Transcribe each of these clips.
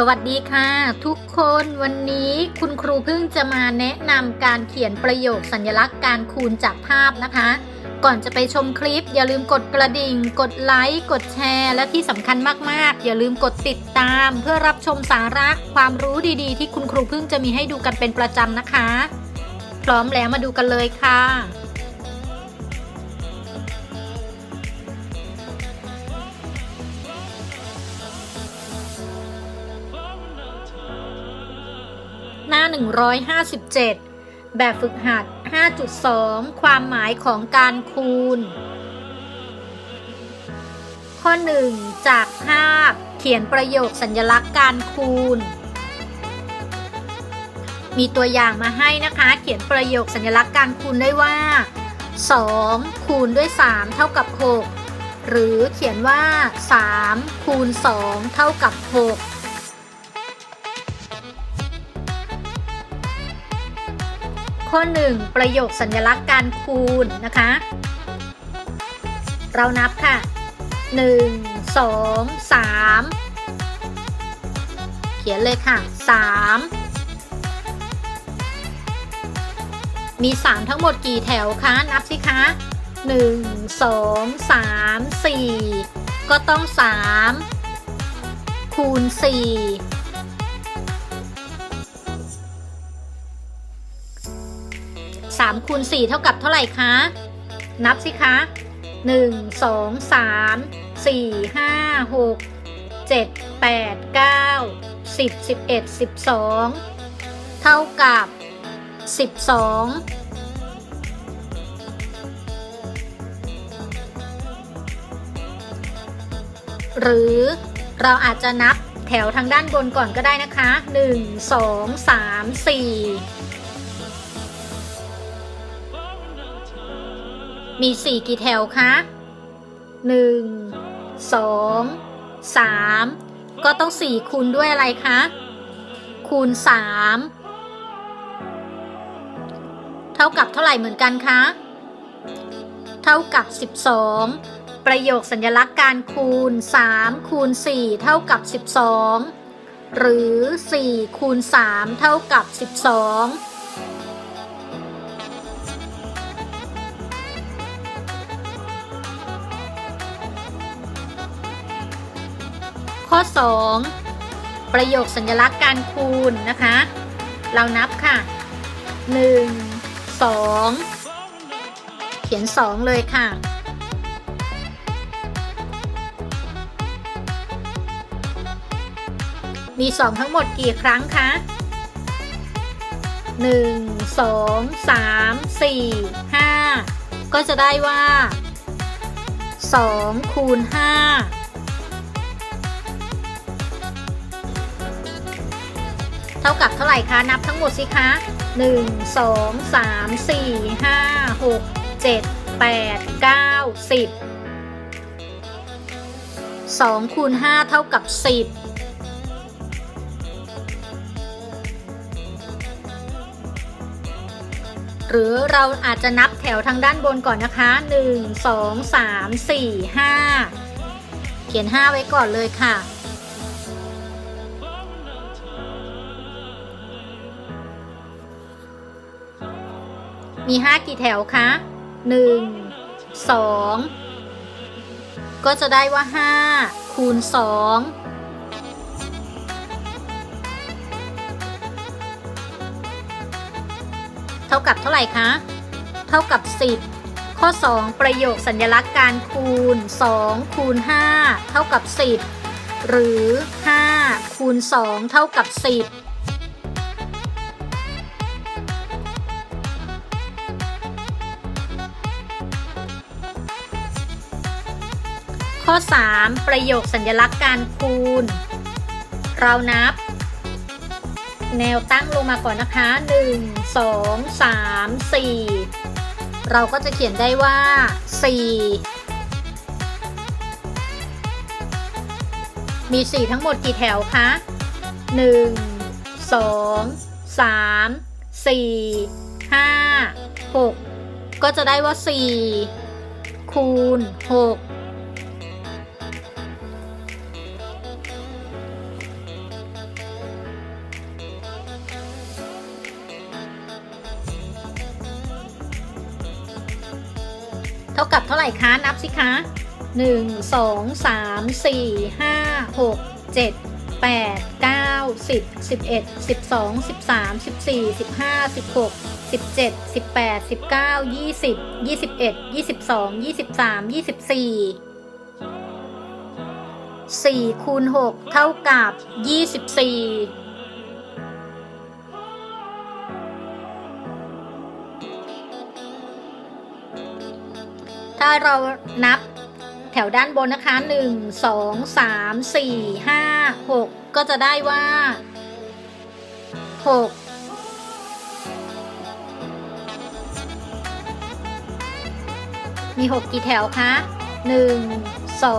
สวัสดีค่ะ ทุกคนวันนี้คุณครูเพิ่งจะมาแนะนำการเขียนประโยคสัญลักษณ์การคูณจากภาพนะคะ ก่อนจะไปชมคลิป อย่าลืมกดกระดิ่ง กดไลค์ กดแชร์ และที่สำคัญมากๆ อย่าลืมกดติดตาม เพื่อรับชมสาระความรู้ดีๆ ที่คุณครูเพิ่งจะมีให้ดูกันเป็นประจำนะคะ พร้อมแล้วมาดูกันเลยค่ะ หน้า 157 แบบฝึกหัด 5.2 ความหมายของการคูณ ข้อ 1 จากภาพเขียนประโยคสัญลักษณ์การคูณ มีตัวอย่างมาให้นะคะ เขียนประโยคสัญลักษณ์การคูณได้ว่า 2 คูณด้วย 3 เท่ากับ 6 หรือเขียนว่า 3 คูณ 2 เท่ากับ 6 ข้อ 1 ประโยคสัญลักษณ์การคูณนะคะ เรานับค่ะ 1 2 3 เขียนเลยค่ะ 3 มี 3 ทั้งหมดกี่แถวคะ นับสิคะ 1 2 3 4 ก็ต้อง 3 คูณ 4 3คูณ4เท่ากับเท่าไหร่คะ นับสิคะ 1 2 3 4 5 6 7 8 9 10 11 12 เท่ากับ 12หรือเราอาจจะนับแถวทางด้านบนก่อนก็ได้นะคะ 1 2 3 4 มี4กี่แถวคะ1 2 3ก็ต้อง4คูณด้วยอะไรคะ คูณ3เท่ากับเท่าไหร่เหมือนกันคะ เท่ากับ 12 ประโยคสัญลักษณ์การคูณ 3 คูณ 4 เท่ากับ 12 หรือ 4 คูณ 3 เท่ากับ 12 ข้อ 2 ประโยคสัญลักษณ์การคูณนะคะ เรานับค่ะ 1 2 เขียน 2 เลยค่ะ มี 2 ทั้งหมดกี่ครั้งคะ 1 2 3 4 5 ก็จะได้ว่า2คูณ5 เท่ากับเท่าไหร่คะ นับทั้งหมดสิคะ 1 2 3 4 5 6 7 8 9 10 2คูณ5เท่ากับ 10หรือเราอาจจะนับแถวทางด้านบนก่อนนะคะ 1 2 3 4 5 เขียน 5 ไว้ก่อนเลยค่ะ มี5กี่แถวคะ1 2ก็จะได้ว่า5คูณ2เท่ากับเท่าไหร่คะ เท่ากับ 10 ข้อ 2 ประโยคสัญลักษณ์การคูณ 2 คูณ 5 เท่ากับ 10 หรือ 5 คูณ 2 เท่ากับ 10 ข้อ 3 ประโยคสัญลักษณ์การคูณ เรานับ แนวตั้งลงมาก่อนนะคะ 1 2 3 4 เราก็จะเขียนได้ว่า 4 มี 4 ทั้งหมดกี่แถวคะ1 2 3 4 5 6 ก็จะได้ว่า 4 คูณ 6 ท่ากับเท่าไหร่คะ นับสิคะ 1 2 3 4 5 6 7 8 9 10 11 12 13 14 15 16 17 18 19 20 21 22 23 24 4คูณ6เท่ากับ 24 ถ้าเรานับแถวด้านบนนะคะ 1 2 3 4 5 6 ก็จะได้ว่า 6 มี 6 กี่แถวคะ 1 2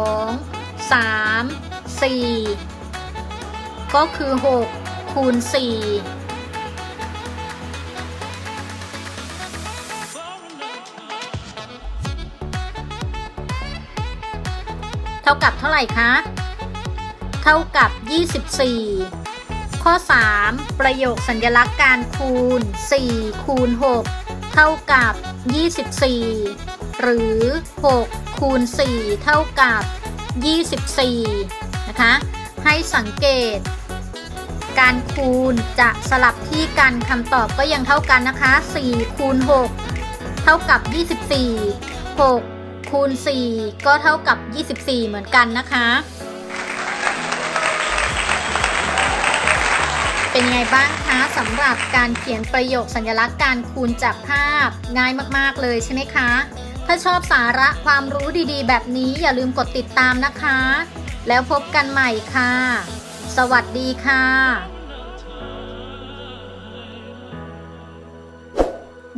3 4 ก็คือ 6 คูณ 4 ท่ากับเท่าไหร่คะ เท่ากับ 24 ข้อ 3 ประโยคสัญลักษณ์การคูณ 4 คูณ 6 เท่ากับ 24 หรือ 6 คูณ 4 เท่ากับ 24 นะคะ ให้สังเกต การคูณจะสลับที่กันคำตอบก็ยังเท่ากันนะคะ 4 คูณ 6 เท่ากับ 24 6 คูณ 4 ก็เท่ากับ 24 เหมือนกันนะคะ เป็นไงบ้างคะสำหรับการเขียนประโยคสัญลักษณ์การคูณจากภาพง่ายมากๆเลยใช่ไหมคะ ถ้าชอบสาระความรู้ดีๆ แบบนี้อย่าลืมกดติดตามนะคะ แล้วพบกันใหม่ค่ะ สวัสดีค่ะ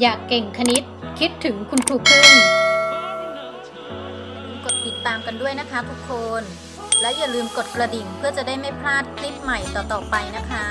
อยากเก่งคณิตคิดถึงคุณครูพึ่ง ตามกันด้วยนะคะทุกคน และอย่าลืมกดกระดิ่งเพื่อจะได้ไม่พลาดคลิปใหม่ต่อๆไปนะคะ